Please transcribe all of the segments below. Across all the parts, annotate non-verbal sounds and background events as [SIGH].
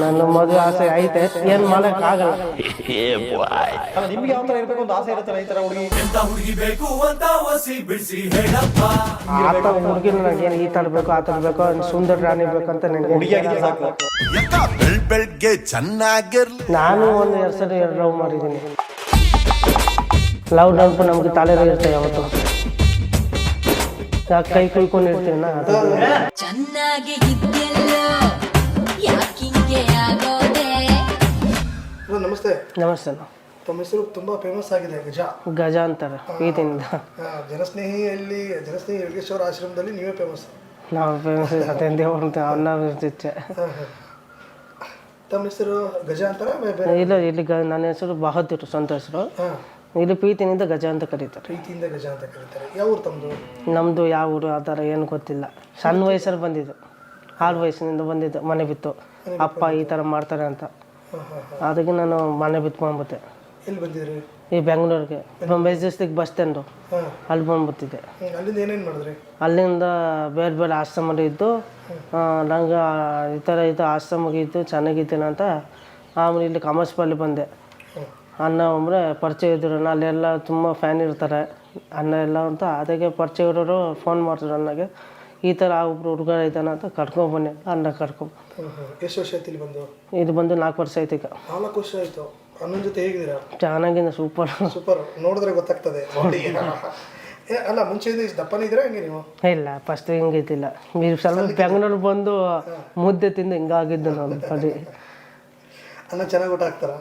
ನನ್ನ ಮದುವೆ ಆಸೆ ಐತೆ ಏನು ಮಾಡಕ್ ಆಗಲ್ಲ. ನಿಮ್ಗೆ ಯಾವ ತರ ಇರ್ಬೇಕು ಅಂತ ಆಸೆ ಇರುತ್ತಲ್ಲ ಈ ತರ ಹುಡುಗಿ? ಆ ಏನ್ ಹುಡುಗಿನ ನನಗೇನು ಈ ತರ ಬೇಕು ಆ ಥರ ಬೇಕು ಸುಂದರ ರಾಣಿ ಬೇಕಂತ ನನಗೆ ಹುಡುಗಿಯಾಗಿದೆ ಸಾಕು. ಯಕ್ಕ ಬೆಳ್ ಬೆಳ್ಗೆ ಚೆನ್ನಾಗಿರ್ಲಿ? ನಾನು ಒಂದು ಎರಡು ಸರಿ ಎರಡು ಲವ್ ಮಾಡಿದ್ದೀನಿ. ಲವ್ ನೆನಪು ನಮ್ಗೆ ತಲೆ ಇರುತ್ತೆ ಯಾವತ್ತು. ಕೈ ಕುಯ್ಕೊಂಡು ಇರ್ತೀವಿ ನಾ ಅದು ಚೆನ್ನಾಗಿ ಯಾಕಿಂಗೆ ಆಗೋದೆ? ಹಲೋ ನಮಸ್ತೆ. ನಮಸ್ತೆ ತಮ್ಮ ಹೆಸರು ತುಂಬಾ ಫೇಮಸ್ ಆಗಿದೆ ಗಜ. ಗಜ ಅಂತಾರೆ ಪ್ರೀತಿಯಿಂದ ಜನಸ್ನೇಹಿಯಲ್ಲಿ ಜನಸ್ನೇಹಿ ಯೋಗೇಶ್ವರ ಆಶ್ರಮದಲ್ಲಿ ನೀವೇ ಫೇಮಸ್ ನಾವು ಫೇಮಸ್ ಅದೇ ದೇವ್ರ ಅಂತ ಅವನ್ನ ಇರ್ತಿತ್ತೆ ತಮ್ಮ ಹೆಸರು ಗಜ ಅಂತಾರ ಇಲ್ಲ ಇಲ್ಲಿ ಗ ನನ್ನ ಹೆಸರು ಬಹದ್ದೂರು ಸ್ವಂತ ಹೆಸರು. ಇಲ್ಲಿ ಪ್ರೀತಿನಿಂದ ಗಜ ಅಂತ ಕರೀತಾರೆ. ಪ್ರೀತಿಯಿಂದ ಗಜ ಅಂತ ಕರೀತಾರೆ. ಯಾವ ಊರು ತಮ್ಮದು ನಮ್ಮದು ಯಾವ ಊರು ಆ ಥರ ಏನು ಗೊತ್ತಿಲ್ಲ. ಸಣ್ಣ ವಯಸ್ಸಲ್ಲಿ ಬಂದಿದ್ದು. ಆರು ವಯಸ್ಸಿನಿಂದ ಬಂದಿದ್ದು ಮನೆ ಬಿತ್ತು. ಅಪ್ಪ ಈ ಥರ ಮಾಡ್ತಾರೆ ಅಂತ. ಅದಕ್ಕೆ ನಾನು ಮನೆ ಬಿತ್ತು ಬಂದ್ಬಿಟ್ಟೆ. ಎಲ್ಲಿ ಬಂದಿದ್ರಿ? ಈ ಬೆಂಗಳೂರಿಗೆ. ಮೆಜೆಸ್ಟಿಕ್ ಬಸ್ ಸ್ಟ್ಯಾಂಡು ಅಲ್ಲಿ ಬಂದ್ಬಿಟ್ಟಿದ್ದೆ. ಅಲ್ಲಿಂದ ಏನೇನು ಮಾಡಿದ್ರಿ? ಅಲ್ಲಿಂದ ಬೇರೆ ಬೇರೆ ಆಶ್ರಮದಲ್ಲಿ ಇದ್ದು ನಂಗೆ ಈ ಥರ ಇದು ಆಶ್ರಮಗಿದ್ದು ಇದ್ದು ಚೆನ್ನಾಗಿದ್ದೇನೆ ಅಂತ ಆಮೇಲೆ ಇಲ್ಲಿ ಕಾಮರ್ಸ್ ಬಂದೆ. ಅಣ್ಣ ಒಬ್ಬರೇ ಪರಿಚಯ ಇದ್ದರು ಅಲ್ಲೆಲ್ಲ ತುಂಬ ಫ್ಯಾನ್ ಇರ್ತಾರೆ. ಅಣ್ಣ ಎಲ್ಲ ಅಂತ ಅದಕ್ಕೆ ಪರಿಚಯ ಇರೋರು ಫೋನ್ ಮಾಡ್ತಾರೆ ಅಣ್ಣಗೆ. ಈ ಥರ ಒಬ್ಬರು ಹುಡುಗ ಇದ್ದಾನೆ ಅಂತ ಕರ್ಕೊಂಡ್ಬನ್ನಿ ಅಣ್ಣ ಹಾಂ ಎಷ್ಟು ವರ್ಷ ಆಯ್ತು ಇಲ್ಲಿ ಬಂದು? ಇದು ಬಂದು ನಾಲ್ಕು ವರ್ಷ ಆಯ್ತು ಈಗ. ನಾಲ್ಕು ವರ್ಷ ಆಯಿತು. ಅಣ್ಣನ ಜೊತೆ ಹೇಗಿದ್ದೀರಾ? ಚೆನ್ನಾಗಿದೆ ಸೂಪರ್ ಸೂಪರ್ ನೋಡಿದ್ರೆ ಗೊತ್ತಾಗ್ತದೆ. ಅಲ್ಲ ಮುಂಚೆ ಇದು ದಪ್ಪನೇ ಇದ್ರೆ ಹೆಂಗೆ ನೀವು? ಇಲ್ಲ ಫಸ್ಟ್ ಹಿಂಗಿದ್ದಿಲ್ಲ ನೀವು ಸ್ವಲ್ಪ ಬೆಂಗಳೂರು ಬಂದು ಮುದ್ದೆ ತಿಂದು ಹಿಂಗಾಗಿದ್ದು ನಾನು ಬರೀ ಅನ್ನ ಚೆನ್ನಾಗಿ ಊಟ ಹಾಕ್ತಾರ?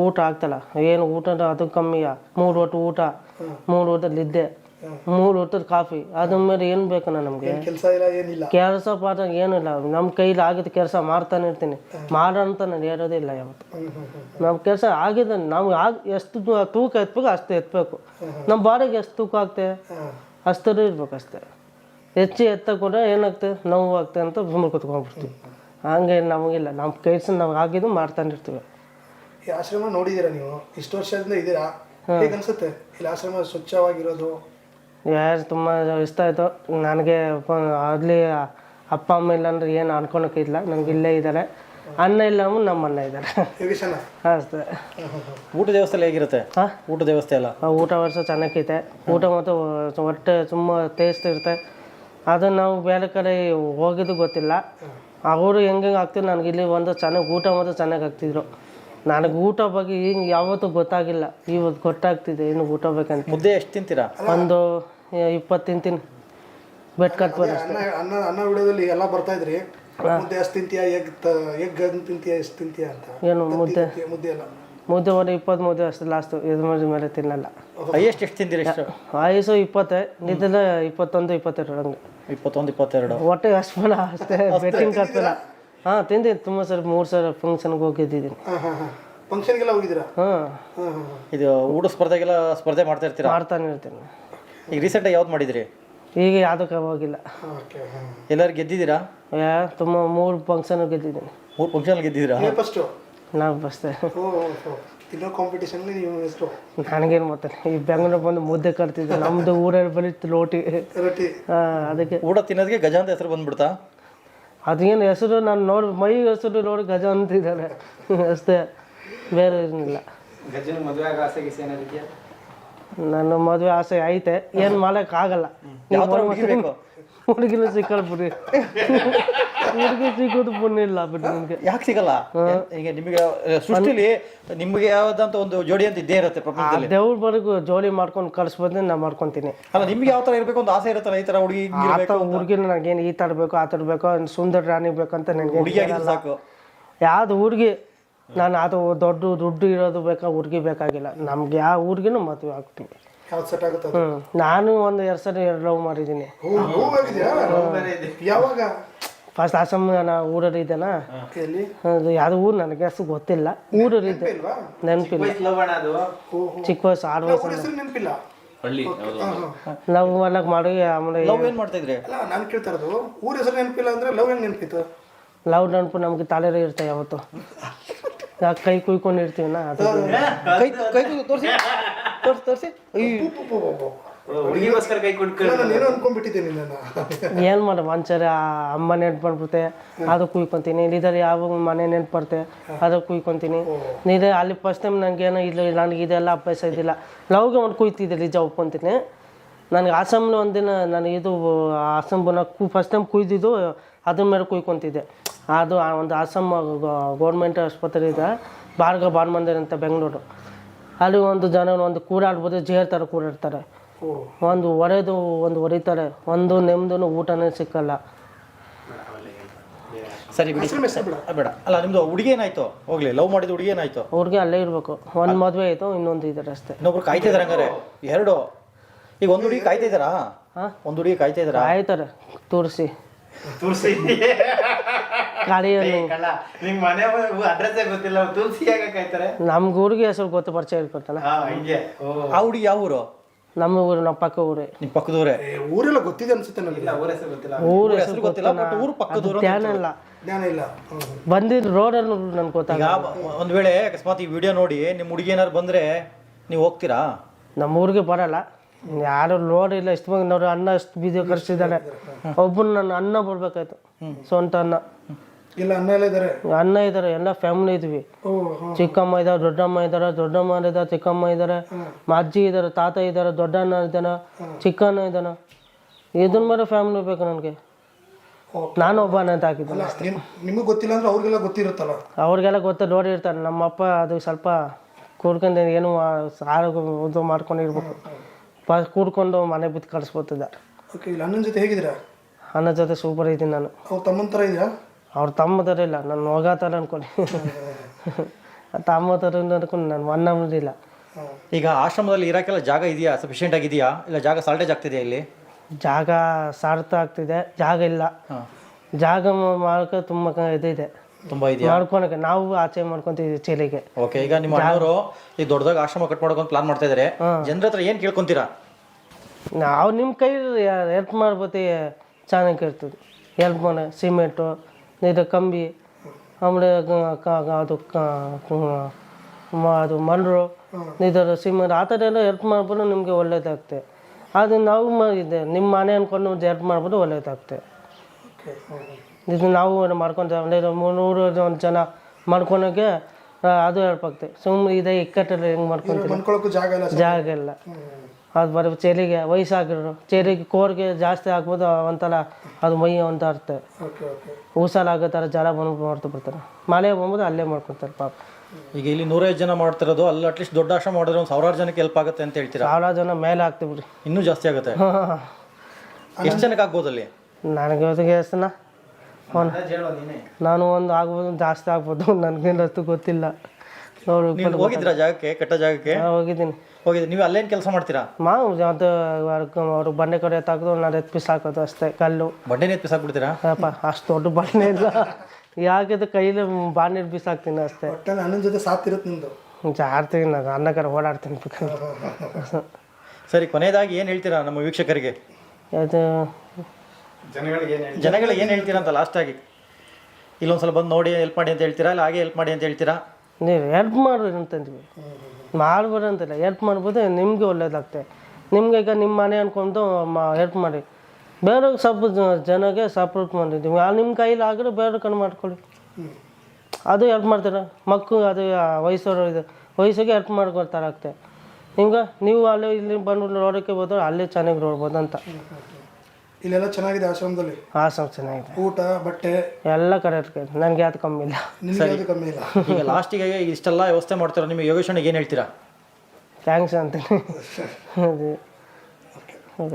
ಊಟ ಆಗ್ತಲ್ಲ. ಏನು ಊಟ ಅದು ಕಮ್ಮಿಯ ಮೂರು ಹೊತ್ತು ಊಟ ಮೂರು ಹೊತ್ತಲ್ಲಿ ಇದ್ದೆ ಮೂರು ಹೊತ್ತದ ಕಾಫಿ. ಅದ್ರ ಮೇಲೆ ಏನು ಬೇಕು ನಮಗೆ? ಕೆಲಸ ಇಲ್ಲ ಏನಿಲ್ಲ. ಕೆಲಸ ಪಾಠ ಏನಿಲ್ಲ ನಮ್ಮ ಕೈಲಿ ಆಗಿದ್ದ ಕೆಲಸ ಮಾಡ್ತಾನೆ ಇರ್ತೀನಿ. ಮಾಡೋಂತ ನಾನು ಹೇಳೋದಿಲ್ಲ ಯಾವತ್ತು. ನಮ್ಮ ಕೆಲಸ ಆಗಿದೆ ನಾವು ಆಗ ಎಷ್ಟು ತೂಕ ಎತ್ತಬೇಕು ಅಷ್ಟು ಎತ್ತಬೇಕು ನಮ್ಮ ಬಾಡಿಗೆ ಎಷ್ಟು ತೂಕ ಆಗ್ತೆ ಅಷ್ಟರೂ ಇರ್ಬೇಕು ಅಷ್ಟೇ ಹೆಚ್ಚು ಎತ್ತ ಕೂಡ ಏನಾಗ್ತದೆ? ನೋವು ಆಗ್ತದೆ ಅಂತ ಸುಮ್ಮನೆ ಕುತ್ಕೊಂಡ್ಬಿಡ್ತೀವಿ. ಹಂಗೆ ನಮಗಿಲ್ಲ. ನಮ್ಮ ಕೆಲಸ ನಾವು ಆಗಿದ್ದು ಮಾಡ್ತಾನೆ ಇರ್ತೀವಿ. ಈ ಆಶ್ರಮ ನೋಡಿದ್ದೀರಾ ನೀವು? ಇಷ್ಟು ವರ್ಷದಿಂದ ಇದ್ದೀರಾ? ಹೇಗೆ ಅನ್ಸುತ್ತೆ? ಇಲ್ಲಿ ಆಶ್ರಮ ಸ್ವಚ್ಛವಾಗಿರೋದು? ಯಾರು ತುಂಬ ಇಷ್ಟ ಆಯಿತು. ನನಗೆ ಅಲ್ಲಿ ಅಪ್ಪ ಅಮ್ಮ ಇಲ್ಲ ಅಂದ್ರೆ ಏನು ಅನ್ಕೊಳಕ್ಕಿಲ್ಲ ನಮ್ಗೆ ಇಲ್ಲೇ ಇದ್ದಾರೆ ಅನ್ನ ಇಲ್ಲ ನಮ್ಮ ಅನ್ನ ಇದ್ದಾರೆ ಯೋಗೇಶನ ಊಟ ಊಟದ ವ್ಯವಸ್ಥೆ ಎಲ್ಲ ಹೇಗಿರುತ್ತೆ? ಹಾಂ? ಊಟದ ವ್ಯವಸ್ಥೆ ಎಲ್ಲ? ಊಟ ವರ್ಷ ಚೆನ್ನಾಗೈತೆ. ಊಟ ಮತ್ತು ಹೊಟ್ಟೆ ತುಂಬ ಟೇಸ್ಟ್ ಇರುತ್ತೆ. ಅದು ನಾವು ಬೇರೆ ಕಡೆ ಹೋಗಿದ್ದು ಗೊತ್ತಿಲ್ಲ. ಅವರು ಹೆಂಗೆ ಆಗ್ತಿದ್ರು ನನಗೆ ಇಲ್ಲಿ ಒಂದು ಚೆನ್ನಾಗಿ ಊಟ ಮಾತ್ರ ಚೆನ್ನಾಗಿ ಆಗ್ತಿದ್ರು. ನನಗೆ ಊಟ ಬಗ್ಗೆ ಈಗ ಯಾವತ್ತೂ ಗೊತ್ತಾಗಿಲ್ಲ. ಇವತ್ತು ಗೊತ್ತಾಗ್ತಿದೆ ಇನ್ನು ಊಟ ಬೇಕಂತ. ಮುದ್ದೆ ಎಷ್ಟು ತಿಂತೀರಾ? ಒಂದು ಇಪ್ಪತ್ತು ತಿಂತೀನಿ. ಬೆಟ್ ಕಟ್ಬೋದು ಅನ್ನ ಅನ್ನ ಅನ್ನ ವಿಡಿಯೋದಲ್ಲಿ ಎಲ್ಲ ಬರ್ತಾ ಇದ್ರಿ. ಮುದ್ದೆ ಎಷ್ಟು ತಿಂತೀಯ? ಎಗ್ ಎಗ್ ತಿಂತೀಯ ಎಷ್ಟು ತಿಂತೀಯ ಅಂತ. ಏನು ಮುದ್ದೆ ಮುದ್ದೆ ಎಲ್ಲ. ಮುದ್ದೆ ಒಂದು ಇಪ್ಪತ್ತು ಮುದ್ದೆ ಅಷ್ಟು ಲಾಸ್ಟು ಇದು ಮೇಲೆ ಮೇಲೆ ತಿನ್ನಲ್ಲ. ಹೈಯೆಸ್ಟ್ ಎಷ್ಟು ತಿಂದಿರಿ ಎಷ್ಟು? ಇಪ್ಪತ್ತೇ ನಿದ್ದೆಲ್ಲ ಇಪ್ಪತ್ತೊಂದು ಇಪ್ಪತ್ತೆರಡು ಹಂಗೆ. ಇಪ್ಪತ್ತೊಂದು ಇಪ್ಪತ್ತೆರಡು. ಒಟ್ಟು ಅಷ್ಟು ಅಷ್ಟೇ. ಬೆಟ್ಟಿಂಗ್ ಕಟ್ಟಲ್ಲ ಹಾಂ ತಿಂದಿದ್ದು ತುಂಬ ಸರಿ ಮೂರು ಸರ್ ಫಂಕ್ಷನ್ಗೆ ಹೋಗಿದ್ದೀನಿ ಹಾಂ ಹಾಂ ಹಾಂ. ಫಂಕ್ಷನ್ಗೆಲ್ಲ ಹೋಗಿದ್ದೀರಾ? ಹಾಂ. ಹಾಂ ಹಾಂ. ಇದು ಊಟ ಸ್ಪರ್ಧೆಗೆಲ್ಲ ಸ್ಪರ್ಧೆ ಮಾಡ್ತಾ ಇರ್ತೀರಾ? ಮಾಡ್ತಾನೆ ಇರ್ತೀನಿ. ಈಗ ರೀಸೆಂಟಾಗಿ ಯಾವ್ದು ಮಾಡಿದಿರಿ? ಈಗ ಯಾವುದಕ್ಕೆ ಹೋಗಿಲ್ಲ ಎಲ್ಲರೂ ಗೆದ್ದಿದ್ದೀರಾ? ಯಾ ತುಂಬ ಮೂರು ಫಂಕ್ಷನ್ ಗೆದ್ದಿದ್ದೀನಿ. ಮೂರು ಫಂಕ್ಷನ್ ಗೆದ್ದಿದ್ದೀರಾ? ಫಸ್ಟು ನಾವು ಬಸ್ತೆ ಓ ಓ ತಿನ್ನೋ ಕಾಂಪಿಟೇಷನ್ಲಿ ನೀವು ಎಷ್ಟು? ನನಗೇನು ಮತ್ತೆ ಈ ಬೆಂಗಳೂರು ಬಂದು ಮುದ್ದೆ ಕಲ್ತಿದ್ದೆ ನಮ್ಮದು ಊರಲ್ಲಿ ಬಲಿ ಲೋಟಿ ರೊಟ್ಟಿ ಹಾಂ ಅದಕ್ಕೆ ಊಟ ತಿನ್ನೋದಕ್ಕೆ ಗಜ ಅಂತ ಹೆಸರು ಬಂದ್ಬಿಡ್ತಾ? ಅದೇನು ಹೆಸರು ನಾನು ನೋಡಿ ಮೈ ಹೆಸರು ನೋಡಿ ಗಜ ಅಂತಿದ್ದಾರೆ ಅಷ್ಟೇ ಬೇರೆ ಏನಿಲ್ಲ. ಗಜನ ಮದುವೆ ಆಸೆ ಗೀಸೆ ನನ್ನ ಮದುವೆ ಆಸೆ ಐತೆ ಏನು ಮಾಡೋಕ್ಕಾಗಲ್ಲ ಹುಡುಗಿನೂ ಥರ ಹುಡುಗಿ ಬೇಕು? ಹುಡುಗಿನ ಸಿಕ್ಕಲ್ಲ ಬಿಡಿ ಹುಡುಗಿ ಸಿಗೋದು ಪುಣ್ಯ ಇಲ್ಲ ಬಿಡಿ ನಿಮಗೆ ಯಾಕೆ ಸಿಗಲ್ಲ ಈಗ ನಿಮಗೆ ಸೃಷ್ಟಿಲಿ ನಿಮಗೆ ಯಾವ್ದಂತ ಒಂದು ಜೋಡಿ ಅಂತ ಇದ್ದೇ ಇರುತ್ತೆ ಪ್ರಪಂಚದಲ್ಲಿ ದೇವ್ರ ಬರೆಗೂ ಜೋಡಿ ಮಾಡ್ಕೊಂಡು ಕಳಿಸ್ಬೋದು ನಾನು ಮಾಡ್ಕೊಂತೀನಿ ಅಲ್ಲ ನಿಮ್ಗೆ ಯಾವ ಥರ ಇರಬೇಕು ಒಂದು ಆಸೆ ಇರುತ್ತಲ್ಲ ಈ ಥರ ಹುಡುಗಿ ಇರಬೇಕು ಹುಡುಗಿನ ನನಗೇನು ಈ ಥರ ಬೇಕು ಆ ಥರ ಬೇಕು ಒಂದು ಸುಂದರ ರಾಣಿ ಬೇಕಂತ ನನಗೆ ಹುಡುಗಿ ಸಾಕು ಯಾವ್ದು ಹುಡುಗಿ ನಾನು ಅದು ದೊಡ್ಡ ದುಡ್ಡು ಇರೋದು ಬೇಕಾ ಹುಡುಗಿ ಬೇಕಾಗಿಲ್ಲ ನಮ್ಗೆ ಯಾವ ಹುಡುಗಿನೂ ಮದುವೆ ಆಗ್ತೀವಿ ಯಾವ್ದು ಸೆಟ್ ಆಗುತ್ತೆ ನಾನು ಒಂದು ಎರಡು ಸರಿ ಎರಡು ಲವ್ ಮಾಡಿದ್ದೀನಿ ಯಾವಾಗ ಫಸ್ಟ್ ಆಸಮ್ಮ ನಾ ಊರಲ್ಲಿ ಇದ್ದೇನಾ? ಎಲ್ಲಿ? ಅದು ಯಾವ್ದು ಊರು? ನನಗೆ ಅಷ್ಟು ಗೊತ್ತಿಲ್ಲ. ಊರಲ್ಲಿ ನೆನ್ಪಿಲ್ಲ. ಚಿಕ್ಕ ವಯಸ್ಸು ಆರು ವಯಸ್ಸು. ನೆನಪಿಲ್ಲ. ಲವ್ ಅನ್ನಕ್ ಮಾಡಿ ಆಮೇಲೆ ಲವ್ ಏನ್ ಮಾಡ್ತಾ ಇದ್ರೆ? ನಾನು ಕೇಳ್ತಾ ಇರೋದು ಊರ ಹೆಸರು ನೆನಪಿಲ್ಲ ಅಂದ್ರೆ ಲವ್ ಹೆಂಗ್ ನೆನಪಿತ್ತು? ಲವ್ ನೆನಪು ನಮ್ಗೆ ತಲೆ ಇರ್ತಾ ಯಾವತ್ತು. ಕೈ ಕುಯ್ಕೊಂಡಿರ್ತೀವಿ ನಾ ಅದು ಕೈ ಕೈ ತೋರಿಸಿ. ತೋರಿಸಿ ತೋರಿಸಿ. ಹುಡುಗಿಗೋಸ್ಕರ ಕೈ ಕೊಟ್ಟು ನಾನು ಏನೋ ಅನ್ಕೊಂಡ್ಬಿಟ್ಟಿದ್ದೀನಿ ನನ್ನ ಏನು ಮಾಡ ಒಂದ್ಸರಿ ಆ ಅಮ್ಮ ನೆನ್ಪು ಬಂದ್ಬಿಡುತ್ತೆ ಅದು ಕುಯ್ಕೊಂತೀನಿ. ಇಲ್ಲಿದ್ದಾರೆ ಯಾವ ಮನೆ ನೆನ್ಪು ಬರುತ್ತೆ ಅದು ಕುಯ್ಕೊಂತೀನಿ. ನೀರು ಅಲ್ಲಿ ಫಸ್ಟ್ ಟೈಮ್ ನನಗೇನೋ ಇಲ್ಲ ನನಗೆ ಇದೆಲ್ಲ ಅಭ್ಯಾಸ ಇದ್ದಿಲ್ಲ. ಲವ್ಗೆ ಒಂದು ಕುಯ್ತಿದ್ದೆ ನಿಜ ಒಪ್ಕೊಂತೀನಿ ನನಗೆ ಆಸಮ್ನ ಒಂದಿನ ನನಗೆ ಇದು ಆಸಂಬನ ಕು ಫಸ್ಟ್ ಟೈಮ್ ಕುಯ್ದಿದ್ದು ಅದ್ರ ಮೇಲೆ ಕುಯ್ಕೊಂತಿದ್ದೆ. ಅದು ಆ ಒಂದು ಆಸಮ್ ಗೌರ್ಮೆಂಟ್ ಆಸ್ಪತ್ರೆ ಇದೆ ಭಾರ್ಗವ ಬಾನ್ಮಂದಿರ ಅಂತ ಬೆಂಗಳೂರು. ಅಲ್ಲಿ ಒಂದು ಜನ ಒಂದು ಕೂಡಾಡ್ಬೋದು ಜೇರ್ ಥರ ಕೂಡಾಡ್ತಾರೆ ಒಂದು ಒರೆದು ಒಂದು ಹೊರಿತಾರೆ ಒಂದು ನೆಮ್ಮದೂ ಊಟನೇ ಸಿಕ್ಕಲ್ಲ. ಸರಿ ಬಿಡಿ. ಬೇಡ. ಅಲ್ಲ ನಿಮ್ದು ಹುಡುಗಿ ಏನಾಯ್ತು? ಹೋಗ್ಲಿ ಲವ್ ಮಾಡಿದ ಹುಡುಗಿ ಏನಾಯ್ತು? ಅವ್ರಿಗೆ ಅಲ್ಲೇ ಇರಬೇಕು. ಒಂದು ಮದುವೆ ಆಯಿತು ಇನ್ನೊಂದು ಇದ್ದಾರೆ ಅಷ್ಟೇ. ಇನ್ನೊಬ್ರು ಕಾಯ್ತಾ ಇದಾರೆ ಹಂಗಾರೆ? ಎರಡು? ಈಗ ಒಂದು ಹುಡುಗಿ ಕಾಯ್ತಾ ಇದ್ದಾರಾ ಒಂದು ಹುಡುಗಿ ಕಾಯ್ತಾ ಇದ್ದಾರಾ ಆಯ್ತಾರೆ ತೋರಿಸಿ. ತುಳಸಿ ನಿಮ್ ಮನೆ ಅಡ್ರೆಸ್ ಗೊತ್ತಿಲ್ಲ ತುಳಸಿ ಯಾಕೆ ಕಾಯ್ತಾರೆ? ನಮ್ಗೆ ಊರಿಗೆ ಹೆಸರು ಗೊತ್ತು ಪರಿಚಯ ಇರ್ಕೊತಾನೆ ಆ ಹುಡುಗಿ ಯಾವ ಊರು? ನಮ್ಮ ಊರು ನಮ್ಮ ಪಕ್ಕ ಊರೇ. ನಿಮ್ಮ ಪಕ್ಕದೂರೇ ಊರೇ? ಊರೆಲ್ಲ ಗೊತ್ತಿದೆ ಅನ್ಸುತ್ತೆ ನನಗೆ. ಇಲ್ಲ ಊರ ಹೆಸರು ಗೊತ್ತಿಲ್ಲ. ಊರ ಹೆಸರು ಹೆಸರು ಗೊತ್ತಿಲ್ಲ ಬಟ್ ಊರು ಪಕ್ಕದೂರು ಅಂತ ಧ್ಯಾನ ಇಲ್ಲ. ಜ್ಞಾನ ಇಲ್ಲ. ಬಂದಿದ್ದು ರೋಡಲ್ಲಿ ನನ್ಗೆ ಈಗ ಗೊತ್ತಾಗ ಒಂದ್ ವೇಳೆ ಅಕಸ್ಮಾತ್ ಈ ವಿಡಿಯೋ ನೋಡಿ ನಿಮ್ಮ ಹುಡುಗಿ ಏನಾರು ಬಂದ್ರೆ ನೀವು ಹೋಗ್ತೀರಾ? ನಮ್ಮ ಊರಿಗೆ ಬರಲ್ಲ. ಯಾರು ಲೋಡ್ ಇಲ್ಲ ಇಷ್ಟು ಮಂದಿ ನೋಡ್ರಿ ಅನ್ನ ಅಷ್ಟು ಬೀದಿ ಕರ್ಸಿದ್ದಾರೆ. ಒಬ್ಬನ ನನ್ನ ಅನ್ನ ಬರ್ಬೇಕಾಯ್ತು ಸ್ವಂತ ಅನ್ನ. ಇಲ್ಲ ಅಣ್ಣ ಎಲ್ಲ ಇದ್ದಾರೆ ಅಣ್ಣ ಇದ್ದಾರೆ ಎಲ್ಲ ಫ್ಯಾಮಿಲಿ ಇದ್ವಿ. ಚಿಕ್ಕಮ್ಮ ಇದ್ದಾರೆ ದೊಡ್ಡಮ್ಮ ಇದ್ದಾರೆ ದೊಡ್ಡಮ್ಮ ಇದ್ದಾರೆ ಚಿಕ್ಕಮ್ಮ ಇದ್ದಾರೆ ಅಜ್ಜಿ ಇದ್ದಾರೆ ತಾತ ಇದ್ದಾರೆ ದೊಡ್ಡಣ್ಣ ಇದ್ದಾನ ಚಿಕ್ಕಣ್ಣ ಇದ್ದಾನ ಇದನ್ನ ಮೇಲೆ ಫ್ಯಾಮಿಲಿ ಬೇಕು ನನಗೆ. ನಾನು ಒಬ್ಬನ ಅಂತ ಹಾಕಿದ್ದೆ ನಿಮಗೆ ಗೊತ್ತಿಲ್ಲ ಅಂದ್ರೆ ಅವ್ರಿಗೆಲ್ಲ ಗೊತ್ತಿರುತ್ತಲ್ಲ? ಅವ್ರಿಗೆಲ್ಲ ಗೊತ್ತ ನೋಡಿರ್ತಾರೆ ನಮ್ಮಪ್ಪ ಅದು ಸ್ವಲ್ಪ ಕೂಡ್ಕೊಂಡು ಏನು ಆರೋಗ್ಯ ಇದು ಮಾಡ್ಕೊಂಡಿರ್ಬೇಕು ಪ ಕೂಡ್ಕೊಂಡು ಮನೆ ಬಿದ್ದು ಕಳಿಸ್ಬೋತಿದ್ದ ಓಕೆ ಇಲ್ಲ ಅಣ್ಣನ ಜೊತೆ ಹೇಗಿದ್ದೀರಾ? ಅಣ್ಣನ ಜೊತೆ ಸೂಪರ್ ಇದ್ದೀನಿ ನಾನು. ಅವ್ರ ತಮ್ಮನ ಥರ ಇದೆಯಾ? ಅವ್ರ ತಮ್ಮದರಿಲ್ಲ ನಾನು ಹೋಗ ಥರ ಅನ್ಕೊಂಡು. ತಮ್ಮ ಥರ ಅನ್ಕೊಂಡು ನಾನು ಒನ್ ಇಲ್ಲ. ಈಗ ಆಶ್ರಮದಲ್ಲಿ ಇರಕ್ಕೆಲ್ಲ ಜಾಗ ಇದೆಯಾ? ಸಫಿಷಿಯೆಂಟ್ ಆಗಿದೆಯಾ? ಇಲ್ಲ ಜಾಗ ಸಾಲ್ಟೇಜ್ ಆಗ್ತಿದೆಯಾ ಇಲ್ಲಿ? ಜಾಗ ಸಾರ್ಥ ಆಗ್ತಿದೆ ಜಾಗ ಇಲ್ಲ. ಜಾಗ ಮಾಡ್ಕೊ ತುಂಬ ಇದಿದೆ. ತುಂಬಾ ಇದೆ ಮಾಡ್ಕೊಳಕ್ಕೆ ನಾವು ಆಚೆ ಮಾಡ್ಕೊಂತೀವಿ ಚೀಲಿಗೆ. ಓಕೆ ಈಗ ನಿಮ್ಮ ಅಣ್ಣವರು ಈ ದೊಡ್ಡದಾಗ ಆಶ್ರಮ ಕಟ್ ಮಾಡ್ಕೊಂಡು ಪ್ಲಾನ್ ಮಾಡ್ತಾ ಇದಾರೆ. ಜನರ ಹತ್ರ ಏನು ಕೇಳ್ಕೊಂತೀರಾ? ನಾವು ನಿಮ್ಮ ಕೈ ಹೆಲ್ಪ್ ಮಾಡ್ಬೋದು ಚೆನ್ನಾಗಿರ್ತದೆ ಹೆಲ್ಪ್ ಮಾಡ ಸಿಮೆಂಟು ಇದು ಕಂಬಿ ಆಮೇಲೆ ಅದು ಅದು ಮಣ್ಣು ಇದರ ಸಿಮೆಂಟ್ ಆ ಥರ ಎಲ್ಲ ಹೆಲ್ಪ್ ಮಾಡ್ಬೋದು ನಿಮಗೆ ಒಳ್ಳೇದಾಗ್ತದೆ ಅದು ನಾವು ಮ ಇದೆ ನಿಮ್ಮ ಮನೆ ಅಂದ್ಕೊಂಡು ಹೆಲ್ಪ್ ಮಾಡ್ಬೋದು ಒಳ್ಳೇದಾಗ್ತದೆ ಇದು ನಾವು ಮಾಡ್ಕೊಂಡು ಒಂದು ಮುನ್ನೂರು ಒಂದು ಜನ ಮಾಡ್ಕೊಳೋಕೆ ಅದು ಹೆಲ್ಪ್ ಆಗ್ತದೆ ಸುಮ್ಮನೆ ಇದೆ ಇಕ್ಕಟ್ಟಲ್ಲಿ ಹೆಂಗೆ ಮಾಡ್ಕೊತೀವಿ ಇಲ್ಲ ಜಾಗ ಇಲ್ಲ. ಅದು ಬರೀ ಚೇರಿಗೆ ವಯಸ್ಸಾಗಿರೋ ಚೇರಿಗೆ ಕೋರ್ಗೆ ಜಾಸ್ತಿ ಹಾಕ್ಬೋದು ಒಂಥರ ಅದು ಮೈ ಅಂತ ಅರ್ಥ. ಓಕೆ ಆಗೋ ಥರ ಜಲ ಬಂದು ಮಾಡ್ತಾ ಬರ್ತಾರೆ ಮಳೆ ಬಂಬೋದು ಅಲ್ಲೇ ಮಾಡ್ಕೊತಾರೆ ಪಾಪ. ಈಗ ಇಲ್ಲಿ ನೂರೈದು ಜನ ಮಾಡ್ತಿರೋದು ಅಲ್ಲಿ ಅಟ್ಲೀಸ್ಟ್ ದೊಡ್ಡ ಆಶ್ರಮ ಮಾಡಿದ್ರೆ ಒಂದು ಸಾವಿರಾರು ಜನಕ್ಕೆ ಹೆಲ್ಪ್ ಆಗುತ್ತೆ ಅಂತ ಹೇಳ್ತೀರಾ? ಸಾವಿರ ಜನ ಮೇಲೆ ಹಾಕ್ತೀವಿ ಬಿಡಿ ಇನ್ನೂ ಜಾಸ್ತಿ ಆಗುತ್ತೆ? ಎಷ್ಟು ಜನಕ್ಕೆ ಆಗ್ಬೋದು ಅಲ್ಲಿ? ನನಗೆ ಎಷ್ಟನ ನಾನು ಒಂದು ಆಗ್ಬೋದು ಜಾಸ್ತಿ ಆಗ್ಬೋದು ನನಗೇನಷ್ಟು ಗೊತ್ತಿಲ್ಲ. ನೋಡಿ ನೀವು ಹೋಗಿದ್ರಾ ಜಾಗಕ್ಕೆ ಕೆಟ್ಟ ಜಾಗಕ್ಕೆ? ಹೋಗಿದ್ದೀನಿ. ಹೋಗಿದ್ರಿ ನೀವು ಅಲ್ಲೇನು ಕೆಲಸ ಮಾಡ್ತೀರಾ? ಮಾವು ಅದು ಅವರು ಬಂಡೆ ಕಡೆ ತೆಗೆದು ನಾನು ಎತ್ತು ಪೀಸ್ ಹಾಕೋದು ಅಷ್ಟೇ ಕಲ್ಲು. ಬಂಡೆನೇ ಎತ್ಪಿಸಾಕ್ಬಿಡ್ತೀರಾ ಅಪ್ಪ ಅಷ್ಟು ದೊಡ್ಡ ಬಂಡೆ ಇಲ್ಲ. ಯಾಕಿದ್ರೆ ಕೈಲಿ ಬಾಣಿ ಬಿಸಾಕ್ತೀನಿ ಅಷ್ಟೇ. ಅಣ್ಣನ ಜೊತೆ ಸಾತಿರುತ್ತೆ ಇರುತ್ತೆ ನಿಮ್ದು ಜಾರ್ತೀನಿ ನಾನು ಅನ್ನ ಕಡೆ ಓಡಾಡ್ತೀನಿ ಬೇಕಾದ್ರೆ ಸರಿ ಕೊನೆಯದಾಗಿ ಏನು ಹೇಳ್ತೀರಾ ನಮ್ಮ ವೀಕ್ಷಕರಿಗೆ? ಅದು ಜನಗಳಿಗೆ ಏನ್ ಹೇಳಿ ಜನಗಳಿಗೆ ಏನು ಹೇಳ್ತೀರಾ ಅಂತ ಲಾಸ್ಟಾಗಿ ಇಲ್ಲೊಂದ್ಸಲ ಬಂದು ನೋಡಿ ಹೆಲ್ಪ್ ಮಾಡಿ ಅಂತ ಹೇಳ್ತೀರಾ? ಇಲ್ಲ ಹಾಗೆ ಹೆಲ್ಪ್ ಮಾಡಿ ಅಂತ ಹೇಳ್ತೀರಾ? ನೀವು ಹೆಲ್ಪ್ ಮಾಡ್ರಿ ಅಂತಂದ್ವಿ ಮಾಡ್ಬೋದು ಅಂತಿಲ್ಲ ಹೆಲ್ಪ್ ಮಾಡ್ಬೋದು, ನಿಮಗೆ ಒಳ್ಳೇದಾಗ್ತದೆ. ನಿಮ್ಗೆ ಈಗ ನಿಮ್ಮ ಮನೆ ಅನ್ಕೊಂಡು ಹೆಲ್ಪ್ ಮಾಡಿ. ಬೇರೆಯವ್ರಿಗೆ ಸ್ವಲ್ಪ ಜನಕ್ಕೆ ಸಪೋರ್ಟ್ ಮಾಡಿದ್ದೀವಿ ನಿಮ್ಮ ಕೈಲಿ ಆಗಿರೋ ಬೇರೆ ಕಣ್ಣು ಮಾಡ್ಕೊಳ್ಳಿ. ಅದು ಹೆಲ್ಪ್ ಮಾಡ್ತಾರೆ? ಮಕ್ಕಳು ಅದು ವಯಸ್ಸವರು ಇದು, ವಯಸ್ಸಿಗೆ ಹೆಲ್ಪ್ ಮಾಡ್ಕೊಳ್ತಾರಾಗ್ತೆ ನಿಮ್ಗೆ ನೀವು ಅಲ್ಲಿ ಇಲ್ಲಿ ಬಂದು ನೋಡೋಕ್ಕೆ ಹೋದ್ರೆ ಅಲ್ಲೇ ಚೆನ್ನಾಗಿ ನೋಡ್ಬೋದು ಅಂತ ಇಲ್ಲೆಲ್ಲ ಚೆನ್ನಾಗಿದೆ ಆಶ್ರಮದಲ್ಲಿ? ಆಶ್ರಮ ಚೆನ್ನಾಗಿದೆ. ಊಟ ಬಟ್ಟೆ? ಎಲ್ಲ ಕಡೆ ನನಗೆ ಯಾವ್ದು ಕಮ್ಮಿ ಇಲ್ಲ. ನಿಮಗೆ ಅದು ಕಮ್ಮಿ ಇಲ್ಲ? [LAUGHS] ಈಗ ಲಾಸ್ಟಿಗೆ ಇಷ್ಟೆಲ್ಲ ವ್ಯವಸ್ಥೆ ಮಾಡ್ತಾರೆ? ನಿಮಗೆ ಯೋಗೇಶನಿಗೆ ಏನು ಹೇಳ್ತೀರಾ? ಥ್ಯಾಂಕ್ಸ್ ಅಂತ [LAUGHS] ಅದೇ.